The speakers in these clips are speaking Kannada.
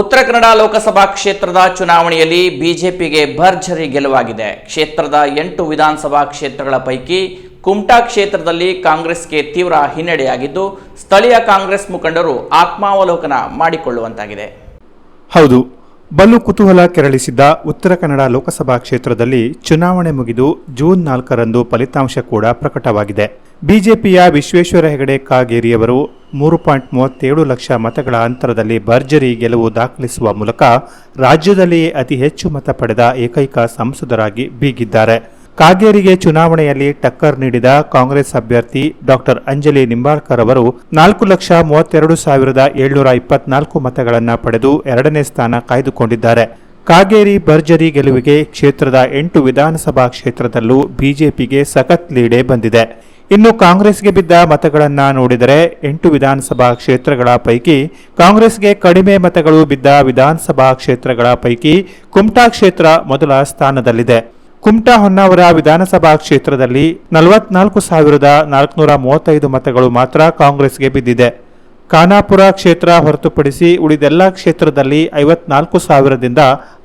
ಉತ್ತರ ಕನ್ನಡ ಲೋಕಸಭಾ ಕ್ಷೇತ್ರದ ಚುನಾವಣೆಯಲ್ಲಿ ಬಿಜೆಪಿಗೆ ಭರ್ಜರಿ ಗೆಲುವಾಗಿದೆ. ಕ್ಷೇತ್ರದ ಎಂಟು ವಿಧಾನಸಭಾ ಕ್ಷೇತ್ರಗಳ ಪೈಕಿ ಕುಮಟಾ ಕ್ಷೇತ್ರದಲ್ಲಿ ಕಾಂಗ್ರೆಸ್ಗೆ ತೀವ್ರ ಹಿನ್ನಡೆಯಾಗಿದ್ದು, ಸ್ಥಳೀಯ ಕಾಂಗ್ರೆಸ್ ಮುಖಂಡರು ಆತ್ಮಾವಲೋಕನ ಮಾಡಿಕೊಳ್ಳುವಂತಾಗಿದೆ. ಹೌದು ಬಲು ಕುತೂಹಲ ಕೆರಳಿಸಿದ್ದ ಉತ್ತರ ಕನ್ನಡ ಲೋಕಸಭಾ ಕ್ಷೇತ್ರದಲ್ಲಿ ಚುನಾವಣೆ ಮುಗಿದು ಜೂನ್ ನಾಲ್ಕರಂದು ಫಲಿತಾಂಶ ಕೂಡ ಪ್ರಕಟವಾಗಿದೆ. ಬಿಜೆಪಿಯ ವಿಶ್ವೇಶ್ವರ ಹೆಗಡೆ ಕಾಗೇರಿಯವರು ಮೂರು ಪಾಯಿಂಟ್ ಮೂವತ್ತೇಳು ಲಕ್ಷ ಮತಗಳ ಅಂತರದಲ್ಲಿ ಭರ್ಜರಿ ಗೆಲುವು ದಾಖಲಿಸುವ ಮೂಲಕ ರಾಜ್ಯದಲ್ಲಿಯೇ ಅತಿ ಹೆಚ್ಚು ಮತ ಪಡೆದ ಏಕೈಕ ಸಂಸದರಾಗಿ ಬೀಗಿದ್ದಾರೆ. ಕಾಗೇರಿಗೆ ಚುನಾವಣೆಯಲ್ಲಿ ಟಕ್ಕರ್ ನೀಡಿದ ಕಾಂಗ್ರೆಸ್ ಅಭ್ಯರ್ಥಿ ಡಾಕ್ಟರ್ ಅಂಜಲಿ ನಿಂಬಾಳ್ಕರ್ ಅವರು ನಾಲ್ಕು ಲಕ್ಷ ಮೂವತ್ತೆರಡು ಸಾವಿರದ ಏಳ್ನೂರ ಇಪ್ಪತ್ನಾಲ್ಕು ಮತಗಳನ್ನು ಪಡೆದು ಎರಡನೇ ಸ್ಥಾನ ಕಾಯ್ದುಕೊಂಡಿದ್ದಾರೆ. ಕಾಗೇರಿ ಭರ್ಜರಿ ಗೆಲುವಿಗೆ ಕ್ಷೇತ್ರದ ಎಂಟು ವಿಧಾನಸಭಾ ಕ್ಷೇತ್ರದಲ್ಲೂ ಬಿಜೆಪಿಗೆ ಸಖತ್ ಲೀಡೆ ಬಂದಿದೆ. ಇನ್ನು ಕಾಂಗ್ರೆಸ್ಗೆ ಬಿದ್ದ ಮತಗಳನ್ನು ನೋಡಿದರೆ ಎಂಟು ವಿಧಾನಸಭಾ ಕ್ಷೇತ್ರಗಳ ಪೈಕಿ ಕಾಂಗ್ರೆಸ್ಗೆ ಕಡಿಮೆ ಮತಗಳು ಬಿದ್ದ ವಿಧಾನಸಭಾ ಕ್ಷೇತ್ರಗಳ ಪೈಕಿ ಕುಮಟಾ ಕ್ಷೇತ್ರ ಮೊದಲ ಸ್ಥಾನದಲ್ಲಿದೆ. ಕುಮಟಾ ಹೊನ್ನಾವರ ವಿಧಾನಸಭಾ ಕ್ಷೇತ್ರದಲ್ಲಿ ನಲವತ್ನಾಲ್ಕು ಸಾವಿರದ ನಾಲ್ಕುನೂರ ಮೂವತ್ತೈದು ಮತಗಳು ಮಾತ್ರ ಕಾಂಗ್ರೆಸ್ಗೆ ಬಿದ್ದಿದೆ. ಖಾನಾಪುರ ಕ್ಷೇತ್ರ ಹೊರತುಪಡಿಸಿ ಉಳಿದೆಲ್ಲ ಕ್ಷೇತ್ರದಲ್ಲಿ ಐವತ್ನಾಲ್ಕು ಸಾವಿರದಿಂದ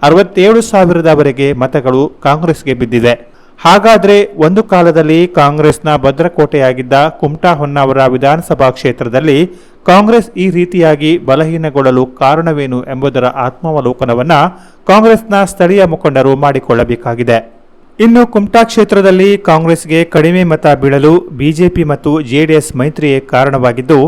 ಅರವತ್ತೇಳು ಸಾವಿರದವರೆಗೆ ಮತಗಳು ಕಾಂಗ್ರೆಸ್ಗೆ ಬಿದ್ದಿದೆ ಹಾಗಾದ್ರೆ ಒಂದು ಕಾಲದಲ್ಲಿ ಕಾಂಗ್ರೆಸ್ನ ಭದ್ರಕೋಟೆಯಾಗಿದ್ದ ಕುಮಟಾ ಹೊನ್ನಾವರ ವಿಧಾನಸಭಾ ಕ್ಷೇತ್ರದಲ್ಲಿ ಕಾಂಗ್ರೆಸ್ ಈ ರೀತಿಯಾಗಿ ಬಲಹೀನಗೊಳ್ಳಲು ಕಾರಣವೇನು ಎಂಬುದರ ಆತ್ಮಾವಲೋಕನವನ್ನು ಕಾಂಗ್ರೆಸ್ನ ಸ್ಥಳೀಯ ಮುಖಂಡರು ಮಾಡಿಕೊಳ್ಳಬೇಕಾಗಿದೆ. ಇನ್ನು ಕುಮಟಾ ಕ್ಷೇತ್ರದಲ್ಲಿ ಕಾಂಗ್ರೆಸ್ಗೆ ಕಡಿಮೆ ಮತ ಬೀಳಲು ಬಿಜೆಪಿ ಮತ್ತು ಜೆಡಿಎಸ್ ಮೈತ್ರಿಯೇ ಕಾರಣವಾಗಿದ್ದು,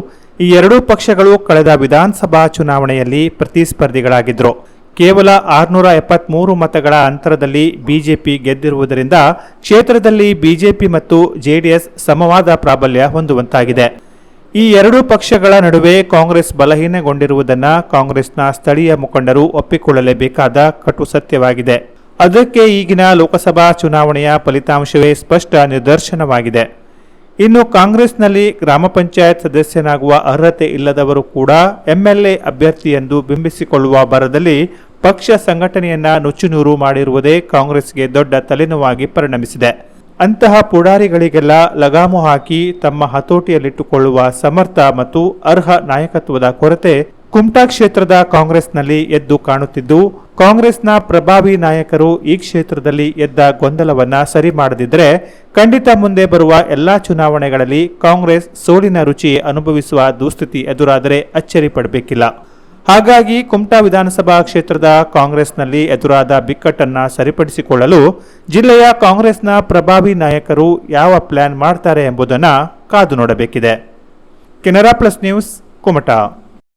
ಈ ಎರಡೂ ಪಕ್ಷಗಳು ಕಳೆದ ವಿಧಾನಸಭಾ ಚುನಾವಣೆಯಲ್ಲಿ ಪ್ರತಿಸ್ಪರ್ಧಿಗಳಾಗಿದ್ದರು ಕೇವಲ ಆರುನೂರ ಎಪ್ಪತ್ಮೂರು ಮತಗಳ ಅಂತರದಲ್ಲಿ ಬಿಜೆಪಿ ಗೆದ್ದಿರುವುದರಿಂದ ಕ್ಷೇತ್ರದಲ್ಲಿ ಬಿಜೆಪಿ ಮತ್ತು ಜೆಡಿಎಸ್ ಸಮವಾದ ಪ್ರಾಬಲ್ಯ ಹೊಂದುವಂತಾಗಿದೆ. ಈ ಎರಡೂ ಪಕ್ಷಗಳ ನಡುವೆ ಕಾಂಗ್ರೆಸ್ ಬಲಹೀನಗೊಂಡಿರುವುದನ್ನು ಕಾಂಗ್ರೆಸ್ನ ಸ್ಥಳೀಯ ಮುಖಂಡರು ಒಪ್ಪಿಕೊಳ್ಳಲೇಬೇಕಾದ ಕಟು ಸತ್ಯವಾಗಿದೆ. ಅದಕ್ಕೆ ಈಗಿನ ಲೋಕಸಭಾ ಚುನಾವಣೆಯ ಫಲಿತಾಂಶವೇ ಸ್ಪಷ್ಟ ನಿದರ್ಶನವಾಗಿದೆ. ಇನ್ನು ಕಾಂಗ್ರೆಸ್ನಲ್ಲಿ ಗ್ರಾಮ ಪಂಚಾಯತ್ ಸದಸ್ಯನಾಗುವ ಅರ್ಹತೆ ಇಲ್ಲದವರು ಕೂಡ ಎಂಎಲ್ಎ ಅಭ್ಯರ್ಥಿ ಎಂದು ಬಿಂಬಿಸಿಕೊಳ್ಳುವ ಬರದಲ್ಲಿ ಪಕ್ಷ ಸಂಘಟನೆಯನ್ನ ನುಚ್ಚುನೂರು ಮಾಡಿರುವುದೇ ಕಾಂಗ್ರೆಸ್ಗೆ ದೊಡ್ಡ ತಲೆನೋವಾಗಿ ಪರಿಣಮಿಸಿದೆ. ಅಂತಹ ಪುಡಾರಿಗಳಿಗೆಲ್ಲ ಲಗಾಮು ಹಾಕಿ ತಮ್ಮ ಹತೋಟಿಯಲ್ಲಿಟ್ಟುಕೊಳ್ಳುವ ಸಮರ್ಥ ಮತ್ತು ಅರ್ಹ ನಾಯಕತ್ವದ ಕೊರತೆ ಕುಮಟಾ ಕ್ಷೇತ್ರದ ಕಾಂಗ್ರೆಸ್ನಲ್ಲಿ ಎದ್ದು ಕಾಣುತ್ತಿದ್ದು, ಕಾಂಗ್ರೆಸ್ನ ಪ್ರಭಾವಿ ನಾಯಕರು ಈ ಕ್ಷೇತ್ರದಲ್ಲಿ ಎದ್ದ ಗೊಂದಲವನ್ನ ಸರಿ ಮಾಡದಿದ್ದರೆ ಖಂಡಿತ ಮುಂದೆ ಬರುವ ಎಲ್ಲಾ ಚುನಾವಣೆಗಳಲ್ಲಿ ಕಾಂಗ್ರೆಸ್ ಸೋಲಿನ ರುಚಿ ಅನುಭವಿಸುವ ದುಸ್ಥಿತಿ ಎದುರಾದರೆ ಅಚ್ಚರಿ ಪಡಬೇಕಿಲ್ಲ. ಹಾಗಾಗಿ ಕುಮಟಾ ವಿಧಾನಸಭಾ ಕ್ಷೇತ್ರದ ಕಾಂಗ್ರೆಸ್ನಲ್ಲಿ ಎದುರಾದ ಬಿಕ್ಕಟ್ಟನ್ನು ಸರಿಪಡಿಸಿಕೊಳ್ಳಲು ಜಿಲ್ಲೆಯ ಕಾಂಗ್ರೆಸ್ನ ಪ್ರಭಾವಿ ನಾಯಕರು ಯಾವ ಪ್ಲಾನ್ ಮಾಡ್ತಾರೆ ಎಂಬುದನ್ನು ಕಾದು ನೋಡಬೇಕಿದೆ. Canara plus news, Kumta.